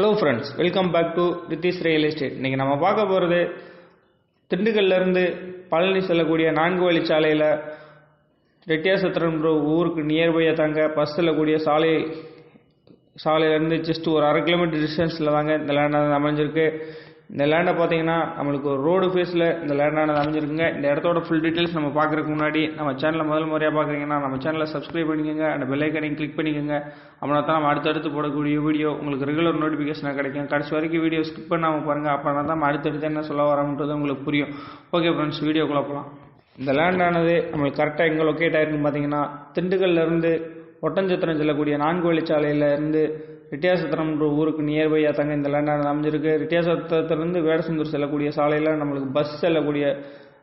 Hello friends welcome back to Rithish real estate இன்றைக்கி நம்ம பார்க்க போகிறது திண்டுக்கல்லேருந்து பழனி செல்லக்கூடிய நான்கு வழிச்சாலையில் ரெட்டியாசத்திரம்ன்ற ஊருக்கு நியர்பையாக தாங்க பஸ் செல்லக்கூடிய சாலை சாலையிலேருந்து ஜஸ்ட் ஒரு அரை கிலோமீட்டர் டிஸ்டன்ஸில் தாங்க இந்த லேண்ட் அமைஞ்சிருக்கு. இந்த லேண்டை பார்த்தீங்கன்னா நம்மளுக்கு ஒரு ரோடு ஃபேஸில் இந்த லேண்டானது அமைஞ்சிருக்குங்க. இந்த இடத்தோட ஃபுல் டீட்டெயில்ஸ் நம்ம பார்க்குறதுக்கு முன்னாடி நம்ம சேனலை முதல் முறையாக பார்க்குறீங்கன்னா நம்ம சேனலை சப்ஸ்கிரைப் பண்ணிக்கோங்க. அந்த பெல்லைக்கனையும் கிளிக் பண்ணிக்கோங்க. அப்படின்னா தான் நம்ம அடுத்தடுத்து போடக்கூடிய வீடியோ உங்களுக்கு ரெகுலர் நோட்டிஃபிகேஷனாக கிடைக்கும். கடைசி வரைக்கும் வீடியோ ஸ்கிப் பண்ணாமல் பாருங்கள் அப்படின்னா தான் நம்ம அடுத்தடுத்து என்ன சொல்ல வரோன்றது உங்களுக்கு புரியும். ஓகே ஃப்ரெண்ட்ஸ் வீடியோக்குள்ளே போகலாம் இந்த லேண்டானது நம்மளுக்கு கரெக்டாக எங்கே லொக்கேட் ஆயிருக்குன்னு பார்த்தீங்கன்னா திண்டுக்கல்லேருந்து ஒட்டஞ்சத்திரம் செல்லக்கூடிய நான்கு வழிச்சாலையிலேருந்து இருந்து ரிட்டியாசத்திரம்ன்ற ஊருக்கு நியர்பையாக தாங்க இந்த லேண்டானது அமைஞ்சிருக்கு. ரிட்டியாசத்திரத்துலேருந்து வேடசந்தூர் செல்லக்கூடிய சாலையில் நம்மளுக்கு பஸ் செல்லக்கூடிய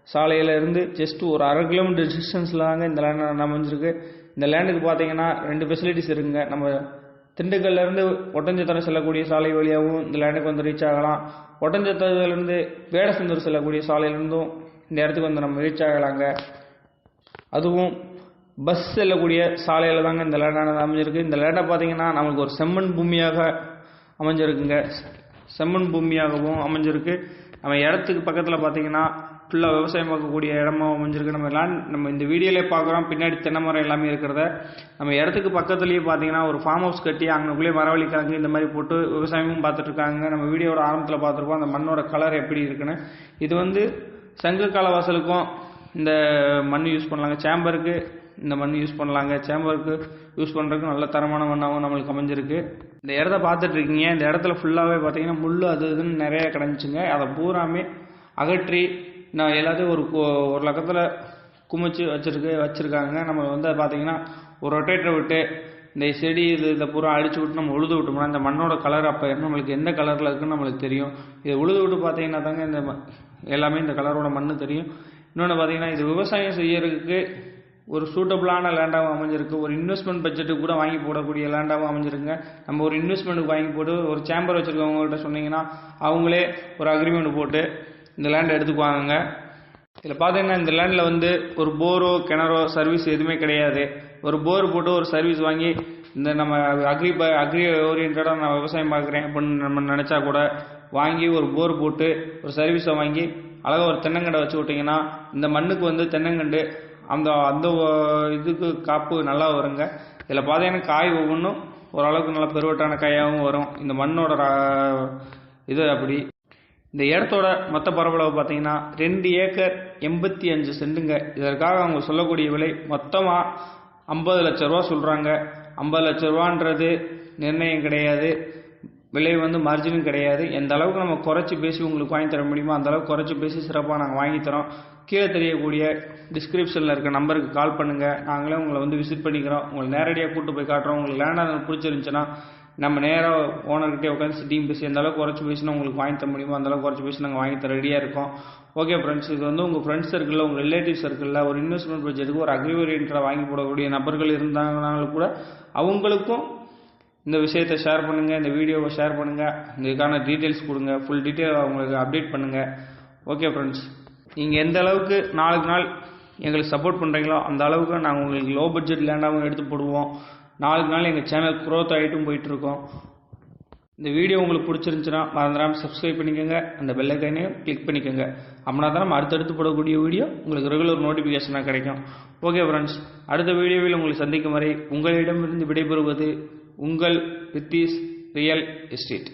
சாலையில் இருந்து ஜஸ்ட் ஒரு அரை கிலோமீட்டர் டிஸ்டன்ஸில் தாங்க இந்த லேண்ட் அமைஞ்சிருக்கு. இந்த லேண்டுக்கு பார்த்தீங்கன்னா ரெண்டு ஃபெசிலிட்டிஸ் இருக்குங்க. நம்ம திண்டுக்கல்லேருந்து ஒட்டஞ்சத்திரம் செல்லக்கூடிய சாலை வழியாகவும் இந்த லேண்டுக்கு வந்து ரீச் ஆகலாம். ஒட்டஞ்சத்திரத்துலேருந்து வேடசந்தூர் செல்லக்கூடிய சாலையிலேருந்தும் இந்த இடத்துக்கு வந்து நம்ம ரீச் ஆகலாங்க. அதுவும் பஸ் செல்லக்கூடிய சாலையில் தாங்க இந்த லேண்டானது அமைஞ்சிருக்கு. இந்த லேண்டை பார்த்தீங்கன்னா நம்மளுக்கு ஒரு செம்மண் பூமியாக அமைஞ்சிருக்குங்க. செம்மண் பூமியாகவும் அமைஞ்சிருக்கு. நம்ம இடத்துக்கு பக்கத்தில் பார்த்தீங்கன்னா ஃபுல்லாக விவசாயம் பார்க்கக்கூடிய இடமா அமைஞ்சிருக்கு. நம்ம லேண்ட் நம்ம இந்த வீடியோலே பார்க்குறோம் பின்னாடி தென்னை மரம் எல்லாமே இருக்கிறத. நம்ம இடத்துக்கு பக்கத்துலேயே பார்த்தீங்கன்னா ஒரு ஃபார்ம் ஹவுஸ் கட்டி அங்கனுக்குள்ளேயே மரவழிக்காங்க இந்த மாதிரி போட்டு விவசாயமும் பார்த்துட்ருக்காங்க நம்ம வீடியோட ஆரம்பத்தில் பார்த்துருப்போம் அந்த மண்ணோட கலர் எப்படி இருக்குன்னு. இது வந்து சங்க கால வாசலுக்கும் இந்த மண் யூஸ் பண்ணலாங்க. சேம்பருக்கு இந்த மண் யூஸ் பண்ணலாங்க. சேம்பருக்கு யூஸ் பண்ணுறதுக்கு நல்ல தரமான மண்ணாகவும் நம்மளுக்கு அமைஞ்சிருக்கு. இந்த இடத்த பார்த்துட்டு இருக்கீங்க இந்த இடத்துல ஃபுல்லாகவே பார்த்தீங்கன்னா முள் அது இதுன்னு நிறைய கிடந்துச்சுங்க. அதை பூராமே அகற்றி நான் எல்லாத்தையும் ஒரு ஒரு லக்கத்தில் குமிச்சு வச்சுருக்கு வச்சுருக்காங்க. நம்ம வந்து பார்த்தீங்கன்னா ஒரு ரொட்டேட்டரை விட்டு இந்த செடி இது இதை பூரா அழிச்சு விட்டு நம்ம உழுது விட்டோம்னா இந்த மண்ணோட கலர் அப்போ நம்மளுக்கு எந்த கலரில் இருக்குன்னு நம்மளுக்கு தெரியும். இதை உழுது விட்டு பார்த்தீங்கன்னா தாங்க இந்த ம- எல்லாமே இந்த கலரோட மண் தெரியும். இன்னொன்று பார்த்தீங்கன்னா இது விவசாயம் செய்யறதுக்கு ஒரு சூட்டபிளான லேண்டாகவும் அமைஞ்சிருக்கு. ஒரு இன்வெஸ்ட்மெண்ட் பட்ஜெட்டுக்கு கூட வாங்கி போடக்கூடிய லேண்டாகவும் அமைஞ்சிருக்குங்க. நம்ம ஒரு இன்வெஸ்ட்மெண்ட்டுக்கு வாங்கி போட்டு ஒரு சேம்பர் வச்சுருக்கவங்கள்ட்ட சொன்னீங்கன்னா அவங்களே ஒரு அக்ரிமெண்ட் போட்டு இந்த லேண்டை எடுத்துக்குவாங்க இதில் பார்த்தீங்கன்னா இந்த லேண்டில் வந்து ஒரு போரோ கிணறோ சர்வீஸ் எதுவுமே கிடையாது. ஒரு போர் போட்டு ஒரு சர்வீஸ் வாங்கி இந்த நம்ம அக்ரி அக்ரி ஓரியன்டாக நான் விவசாயம் பார்க்குறேன் அப்படின்னு நம்ம நினச்சா கூட வாங்கி ஒரு போர் போட்டு ஒரு சர்வீஸை வாங்கி அழகாக ஒரு தென்னங்கண்டை வச்சு விட்டிங்கன்னா இந்த மண்ணுக்கு வந்து தென்னங்கண்டு அந்த அந்த இதுக்கு காப்பு நல்லா வருங்க. இதில் பார்த்தீங்கன்னா காய் ஒவ்வொன்றும் ஓரளவுக்கு நல்ல பெருவட்டான காயாகவும் வரும். இந்த மண்ணோட ரா- இது அப்படி. இந்த இடத்தோட மொத்த பரப்பளவு பார்த்தீங்கன்னா ரெண்டு ஏக்கர் எண்பத்தி அஞ்சு சென்ட்டுங்க. இதற்காக அவங்க சொல்லக்கூடிய விலை மொத்தமாக ஐம்பது லட்ச ரூபா சொல்கிறாங்க ஐம்பது லட்ச ரூபான்றது நிர்ணயம் கிடையாது. விலை வந்து மார்ஜினும் கிடையாது. எந்த அளவுக்கு நம்ம குறைச்சி பேசி உங்களுக்கு வாங்கி தர முடியுமோ அந்த அளவுக்கு குறைச்சி பேசி சிறப்பாக நாங்கள் வாங்கி தரோம். கீழே தெரியக்கூடிய டிஸ்கிரிப்ஷனில் இருக்க நம்பருக்கு கால் பண்ணுங்கள் நாங்களே உங்களை வந்து விசிட் பண்ணிக்கிறோம். உங்களை நேரடியாக கூட்டு போய் காட்டுறோம். உங்களுக்கு லேண்டாக பிடிச்சிருந்துச்சுன்னா நம்ம நேராக ஓனர்கிட்டே உட்காந்து டீம் பேசி எந்த அளவுக்கு குறைச்சி பேசினா உங்களுக்கு வாங்கி தர முடியுமோ அந்த அளவுக்கு குறைச்சி பேசி நாங்கள் வாங்கி தர ரெடியாக இருக்கோம். ஓகே ஃப்ரெண்ட்ஸ் இது வந்து உங்கள் ஃப்ரெண்ட்ஸ் சர்க்கிளில் உங்கள் ரிலேட்டிவ் சர்க்கிளில் ஒரு இன்வெஸ்ட்மெண்ட் பட்ஜெட்டுக்கு ஒரு அக்ரி ஓரியன்டாக வாங்கி போடக்கூடிய நபர்கள் இருந்தாங்கனாலும் கூட அவங்களுக்கும் இந்த விஷயத்தை ஷேர் பண்ணுங்கள் இந்த வீடியோவை ஷேர் பண்ணுங்கள் இதுக்கான டீட்டெயில்ஸ் கொடுங்க ஃபுல் டீட்டெயில் அவங்களுக்கு அப்டேட் பண்ணுங்கள் ஓகே ஃப்ரெண்ட்ஸ் நீங்கள் எந்த அளவுக்கு நாளுக்கு நாள் எங்களுக்கு சப்போர்ட் பண்ணுறீங்களோ அந்த அளவுக்கு நாங்கள் உங்களுக்கு லோ பட்ஜெட் லேண்டாகவும் எடுத்து போடுவோம். நாளுக்கு நாள் எங்கள் சேனல் க்ரோத் ஆகிட்டும் போயிட்டுருக்கோம். இந்த வீடியோ உங்களுக்கு பிடிச்சிருந்துச்சுன்னா மறந்துடாமல் சப்ஸ்கிரைப் பண்ணிக்கோங்க. அந்த பெல்லைக்கானையும் கிளிக் பண்ணிக்கோங்க. அப்படின்னா தான் நம்ம அடுத்தடுத்து போடக்கூடிய வீடியோ உங்களுக்கு ரெகுலர் நோட்டிஃபிகேஷனாக கிடைக்கும். ஓகே ஃப்ரெண்ட்ஸ் அடுத்த வீடியோவில் உங்களை சந்திக்கும் வரை உங்களிடமிருந்து விடைபெறுவது உங்கள் ரித்தீஸ் ரியல் எஸ்டேட்.